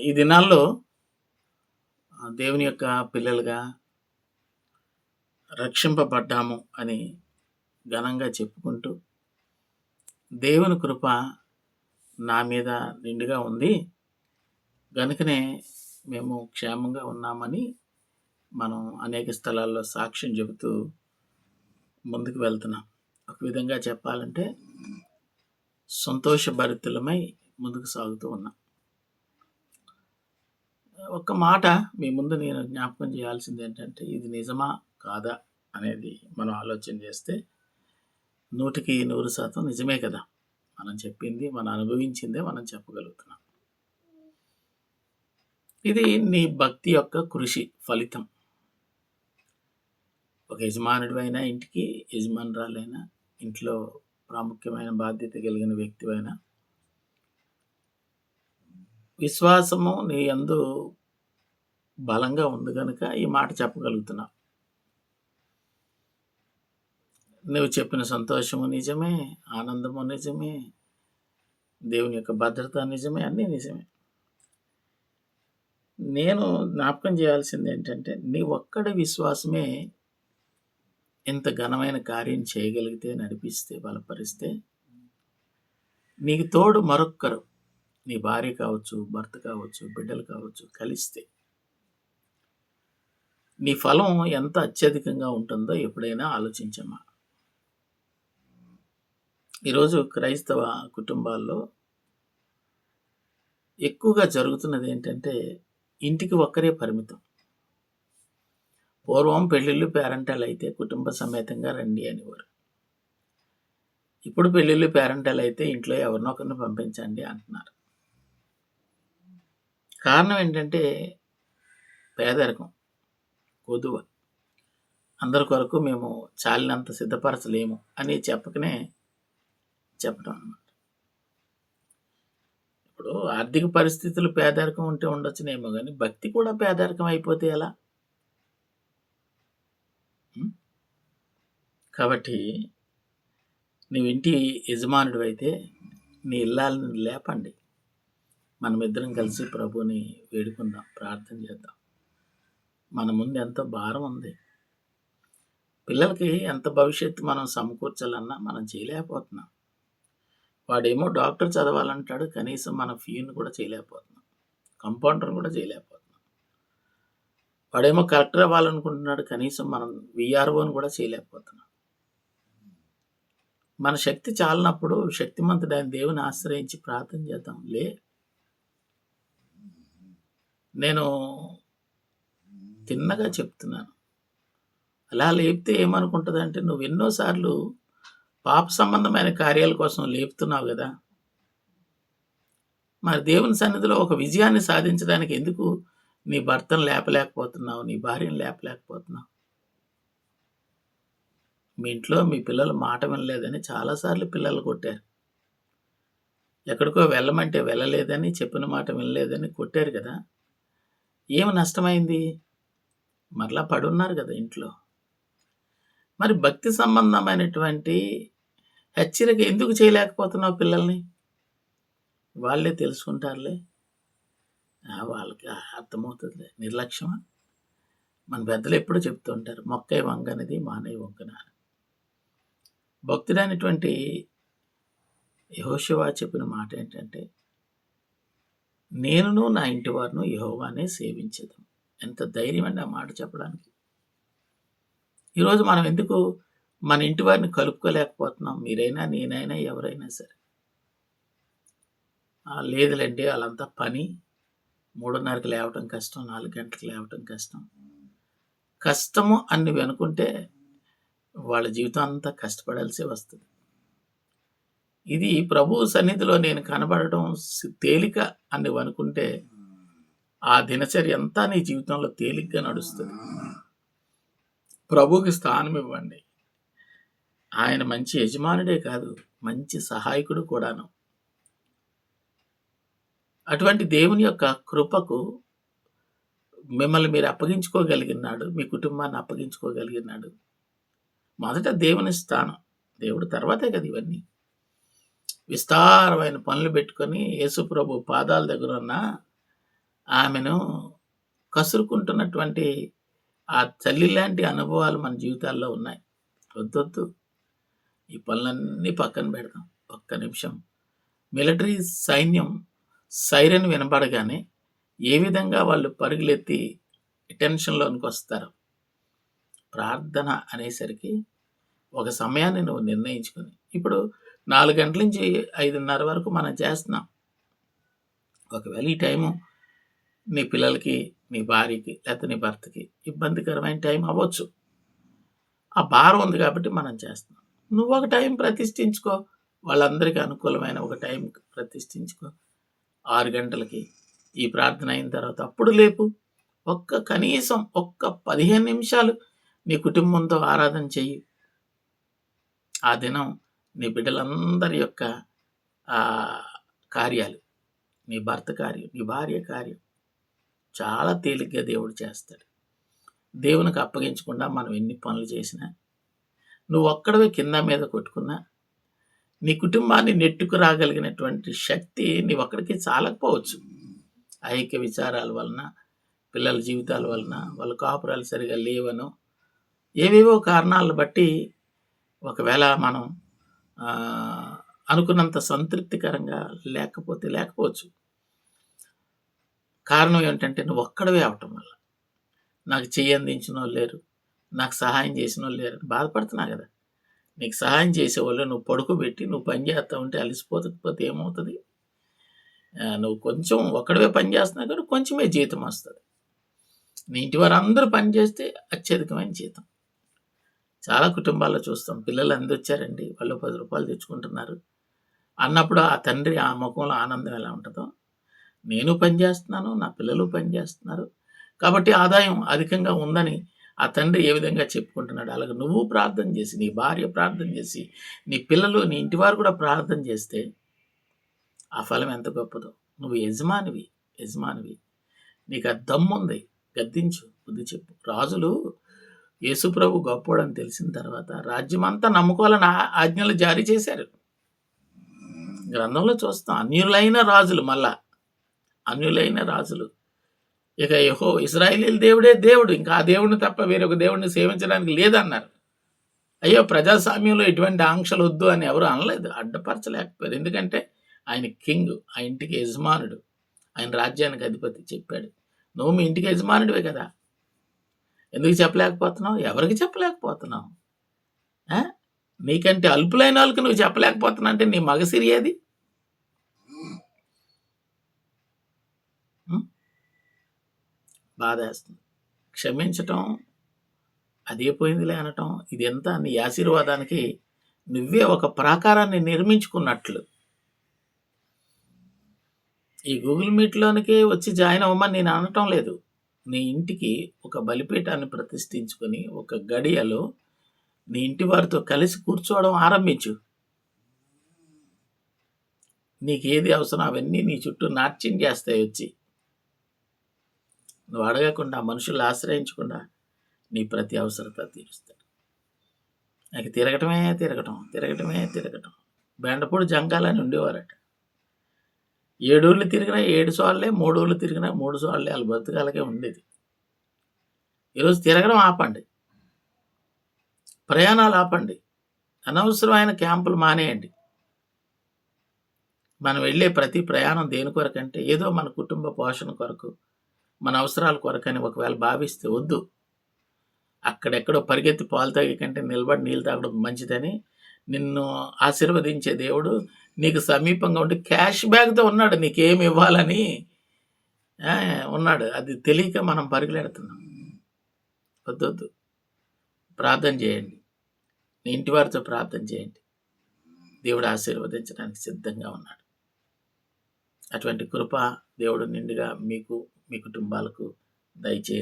ఈ దినాల్లో దేవుని యొక్క పిల్లలుగా రక్షింపబడ్డాము అని ఘనంగా చెప్పుకుంటూ దేవుని కృప నా మీద నిండుగా ఉంది. గనుకనే మేము క్షేమంగా ఉన్నామని మనం అనేక స్థలాల్లో సాక్ష్యం చెబుతూ ముందుకు వెళ్తున్నాం. ఒక విధంగా చెప్పాలంటే సంతోషభరితులమై ముందుకు సాగుతూ ఉన్నాం. ఒక్క మాట మీ ముందు నేను జ్ఞాపకం చేయాల్సింది ఏంటంటే ఇది నిజమా కాదా అనేది మనం ఆలోచన చేస్తే నూటికి నూరు శాతం నిజమే కదా. మనం చెప్పింది మనం అనుభవించిందే మనం చెప్పగలుగుతున్నాం. ఇది నీ భక్తి యొక్క కృషి ఫలితం. ఒక యజమానుడివైనా ఇంటికి యజమానురాలైనా ఇంట్లో ప్రాముఖ్యమైన బాధ్యత కలిగిన వ్యక్తివైనా విశ్వాసము నీ యందు బలంగా ఉంది కనుక ఈ మాట చెప్పగలుగుతున్నా. నువ్వు చెప్పిన సంతోషము నిజమే ఆనందము నిజమే దేవుని యొక్క భద్రత నిజమే అన్నీ నిజమే. నేను జ్ఞాపకం చేయాల్సింది ఏంటంటే నీ ఒక్కడి విశ్వాసమే ఇంత ఘనమైన కార్యం చేయగలిగితే నడిపిస్తే బలపరిస్తే నీకు తోడు మరొక్కరు నీ భార్య కావచ్చు భర్త కావచ్చు బిడ్డలు కావచ్చు కలిస్తే నీ ఫలం ఎంత అత్యధికంగా ఉంటుందో ఎప్పుడైనా ఆలోచించమ్మా. ఈరోజు క్రైస్తవ కుటుంబాల్లో ఎక్కువగా జరుగుతున్నది ఏంటంటే ఇంటికి ఒక్కరే పరిమితం. పూర్వం పెళ్ళిళ్ళు పేరెంటాలు అయితే కుటుంబ సమేతంగా రండి అనేవారు. ఇప్పుడు పెళ్ళిళ్ళు పేరెంటాలు అయితే ఇంట్లో ఎవరినొకరిని పంపించండి అంటున్నారు. కారణం ఏంటంటే పేదరికం కొదువ. అందరి కొరకు మేము చాలినంత సిద్ధపరచలేము అని చెప్పకనే చెప్పడం అన్నమాట. ఇప్పుడు ఆర్థిక పరిస్థితులు పేదరికం ఉంటే ఉండొచ్చునేమో కానీ భక్తి కూడా పేదరికం అయిపోతే ఎలా? కాబట్టి నువ్వు ఇంటి యజమానుడు అయితే నీ ఇల్లాలని లేపండి. మనమిద్దరం కలిసి ప్రభుని వేడుకుందాం ప్రార్థన చేద్దాం. మన ముందు ఎంతో భారం ఉంది. పిల్లలకి ఎంత భవిష్యత్తు మనం సమకూర్చాలన్నా మనం చేయలేకపోతున్నాం. వాడేమో డాక్టర్ చదవాలంటాడు కనీసం మన ఫీని కూడా చేయలేకపోతున్నాం. కంపౌండర్ కూడా చేయలేకపోతున్నాం. వాడేమో కలెక్టర్ అవ్వాలనుకుంటున్నాడు కనీసం మనం విఆర్ఓని కూడా చేయలేకపోతున్నాం. మన శక్తి చాలినప్పుడు శక్తిమంతుడైన దేవుని ఆశ్రయించి ప్రార్థన చేద్దాం. లే నేను తిన్నగా చెప్తున్నాను. అలా లేపితే ఏమనుకుంటుంది అంటే నువ్వు ఎన్నోసార్లు పాప సంబంధమైన కార్యాల కోసం లేపుతున్నావు కదా. మరి దేవుని సన్నిధిలో ఒక విజయాన్ని సాధించడానికి ఎందుకు నీ భర్తను లేపలేకపోతున్నావు నీ భార్యను లేపలేకపోతున్నావు? మీ ఇంట్లో మీ పిల్లలు మాట వినలేదని చాలాసార్లు పిల్లలు కొట్టారు. ఎక్కడికో వెళ్ళమంటే వెళ్ళలేదని చెప్పిన మాట వినలేదని కొట్టారు కదా. ఏమి నష్టమైంది? మరలా పడున్నారు కదా ఇంట్లో. మరి భక్తి సంబంధమైనటువంటి హెచ్చరిక ఎందుకు చేయలేకపోతున్నావు పిల్లల్ని? వాళ్ళే తెలుసుకుంటారులే. వాళ్ళకి అర్థమవుతుందిలే. నిర్లక్ష్యమా? మన పెద్దలు ఎప్పుడూ చెప్తూ ఉంటారు మొక్కై వంగనిది మానయ్య వంకన భక్తుడైనటువంటి యహోశివా చెప్పిన మాట ఏంటంటే నేనును నా ఇంటి వారిను యహోవానే సేవించదు. ఎంత ధైర్యం అండి ఆ మాట చెప్పడానికి. ఈరోజు మనం ఎందుకు మన ఇంటి వారిని కలుపుకోలేకపోతున్నాం? మీరైనా నేనైనా ఎవరైనా సరే. లేదులేండి వాళ్ళంతా పని. మూడున్నరకు లేవటం కష్టం నాలుగు గంటలకు లేవటం కష్టం. కష్టము అని నువ్వు అనుకుంటే వాళ్ళ జీవితం అంతా కష్టపడాల్సి వస్తుంది. ఇది ప్రభు సన్నిధిలో నేను కనబడటం తేలిక అని నువ్వు అనుకుంటే ఆ దినచర్య అంతా నీ జీవితంలో తేలిగ్గా నడుస్తుంది. ప్రభుకి స్థానం ఇవ్వండి. ఆయన మంచి యజమానుడే కాదు మంచి సహాయకుడు కూడాను. అటువంటి దేవుని యొక్క కృపకు మిమ్మల్ని మీరు అప్పగించుకోగలిగినాడు మీ కుటుంబాన్ని అప్పగించుకోగలిగినాడు. మొదట దేవుని స్థానం దేవుడు తర్వాతే కదా ఇవన్నీ. విస్తారమైన పనులు పెట్టుకొని యేసుప్రభు పాదాల దగ్గర ఉన్న ఆమెను కసురుకుంటున్నటువంటి ఆ తల్లి లాంటి అనుభవాలు మన జీవితాల్లో ఉన్నాయి. వద్దొద్దు ఈ పనులన్నీ పక్కన పెడదాం. ఒక్క నిమిషం. మిలిటరీ సైన్యం సైరన్ వినపడగానే ఏ విధంగా వాళ్ళు పరుగులెత్తి టెన్షన్లోనికి వస్తారు? ప్రార్థన అనేసరికి ఒక సమయాన్ని నువ్వు నిర్ణయించుకుని ఇప్పుడు నాలుగు గంటల నుంచి ఐదున్నర వరకు మనం చేస్తున్నాం. ఒకవేళ ఈ టైము నీ పిల్లలకి నీ భార్యకి లేకపోతే నీ భర్తకి ఇబ్బందికరమైన టైం అవ్వచ్చు. ఆ భారం ఉంది కాబట్టి మనం చేస్తున్నాం. నువ్వు ఒక టైం ప్రతిష్ఠించుకో. వాళ్ళందరికీ అనుకూలమైన ఒక టైం ప్రతిష్ఠించుకో. ఆరు గంటలకి ఈ ప్రార్థన అయిన తర్వాత అప్పుడు లేపు. ఒక్క కనీసం ఒక్క పదిహేను నిమిషాలు నీ కుటుంబంతో ఆరాధన చెయ్యి. ఆ దినం నీ బిడ్డలందరి యొక్క కార్యాలు నీ భర్త కార్యం నీ భార్య కార్యం చాలా తేలిగ్గా దేవుడు చేస్తాడు. దేవునికి అప్పగించకుండా మనం ఎన్ని పనులు చేసినా నువ్వు ఒక్కడవే కింద మీద కొట్టుకున్నా నీ కుటుంబాన్ని నెట్టుకు రాగలిగినటువంటి శక్తి నీ ఒక్కడికి చాలకపోవచ్చు. ఐక్య విచారాల వలన పిల్లల జీవితాల వలన వాళ్ళ కాపురాలు సరిగా లేవను ఏవేవో కారణాలను బట్టి ఒకవేళ మనం అనుకున్నంత సంతృప్తికరంగా లేకపోతే లేకపోవచ్చు. కారణం ఏంటంటే నువ్వు ఒక్కడవే అవటం వల్ల. నాకు చెయ్యి అందించిన వాళ్ళు లేరు. నాకు సహాయం చేసిన వాళ్ళు లేరు బాధపడుతున్నా కదా. నీకు సహాయం చేసేవాళ్ళు నువ్వు పడుకోబెట్టి నువ్వు పని చేస్తా ఉంటే అలసిపోతకపోతే ఏమవుతుంది? నువ్వు కొంచెం ఒక్కడవే పని చేస్తున్నావు కానీ కొంచెమే జీతం వస్తుంది. నీ ఇంటి వారు అందరూ పని చేస్తే అత్యధికమైన జీతం. చాలా కుటుంబాల్లో చూస్తాం. పిల్లలు అంది వచ్చారండి? వాళ్ళు పది రూపాయలు తెచ్చుకుంటున్నారు. అన్నప్పుడు ఆ తండ్రి ఆ ముఖంలో ఆనందం ఎలా ఉంటుందో నేను పని చేస్తున్నాను నా పిల్లలు పని చేస్తున్నారు. కాబట్టి ఆదాయం అధికంగా ఉందని ఆ తండ్రి ఏ విధంగా చెప్పుకుంటున్నాడు? అలాగే నువ్వు ప్రార్థన చేసి నీ భార్య ప్రార్థన చేసి నీ పిల్లలు నీ ఇంటి వారు కూడా ప్రార్థన చేస్తే ఆ ఫలం ఎంత గొప్పదో. నువ్వు యజమానివి యజమానివి. నీకు ఆ దమ్ముంది. గద్దించు బుద్ధి చెప్పు. రాజులు యేసుప్రభు గొప్పోడని తెలిసిన తర్వాత రాజ్యమంతా నమ్ముకోవాలని ఆ- ఆజ్ఞలు జారీ చేశారు. గ్రంథంలో చూస్తాం అన్యులైన రాజులు మళ్ళా అన్యులైన రాజులు. ఇక యహో ఇస్రాయేలీల దేవుడే దేవుడు ఇంకా ఆ దేవుడిని తప్ప వేరొక దేవుడిని సేవించడానికి లేదన్నారు. అయ్యో ప్రజాస్వామ్యంలో ఎటువంటి ఆంక్షలు వద్దు అని ఎవరు అనలేదు అడ్డపరచలేకపోయారు. ఎందుకంటే ఆయన కింగ్ ఆ ఇంటికి యజమానుడు ఆయన రాజ్యానికి అధిపతి చెప్పాడు. నువ్వు మీ ఇంటికి యజమానుడివే కదా ఎందుకు చెప్పలేకపోతున్నావు? ఎవరికి చెప్పలేకపోతున్నావు? నీకంటే అల్పులైన వాళ్ళకి నువ్వు చెప్పలేకపోతున్నా అంటే నీ మగసిరి ఏది? బాధేస్తుంది క్షమించటం అదే పోయిందిలే అనటం ఇది ఎంత నీ ఆశీర్వాదానికి నువ్వే ఒక ప్రాకారాన్ని నిర్మించుకున్నట్లు. ఈ గూగుల్ మీట్లోనికి వచ్చి జాయిన్ అవ్వమని నేను అనటం లేదు. నీ ఇంటికి ఒక బలిపీఠాన్ని ప్రతిష్ఠించుకొని ఒక గడియలో నీ ఇంటి వారితో కలిసి కూర్చోవడం ఆరంభించు. నీకు ఏది అవసరం అవన్నీ నీ చుట్టూ నాట్యం చేస్తాయి వచ్చి. నువ్వు అడగకుండా మనుషులు ఆశ్రయించకుండా నీ ప్రతి అవసరత తీరుస్తాడు నాకు తిరగటమే తిరగటం తిరగటమే తిరగటం. బెండపూడి జంగాలని ఉండేవారట. ఏడూళ్ళు తిరిగినా ఏడు సార్లే మూడోళ్ళు తిరిగినా మూడు సార్లే వాళ్ళ బతుకాలకే ఉండేది. ఈరోజు తిరగడం ఆపండి. ప్రయాణాలు ఆపండి. అనవసరమైన క్యాంపులు మానేయండి. మనం వెళ్ళే ప్రతి ప్రయాణం దేని కొరకంటే ఏదో మన కుటుంబ పోషణ కొరకు మన అవసరాల కొరకని ఒకవేళ భావిస్తే వద్దు. అక్కడెక్కడో పరిగెత్తి పాలు తాగే కంటే నిలబడి నీళ్ళు తాగడం మంచిదని నిన్ను ఆశీర్వదించే దేవుడు నీకు సమీపంగా ఉండి క్యాష్ బ్యాగ్తో ఉన్నాడు నీకేమి ఇవ్వాలని. ఉన్నాడు. అది తెలియక మనం పరుగులెడుతున్నాం వద్దొద్దు. ప్రార్థన చేయండి. నీ ఇంటి వారితో ప్రార్థన చేయండి. దేవుడు ఆశీర్వదించడానికి సిద్ధంగా ఉన్నాడు. అటువంటి కృప దేవుడు నిండుగా మీకు మీ కుటుంబాలకు దయచేయండి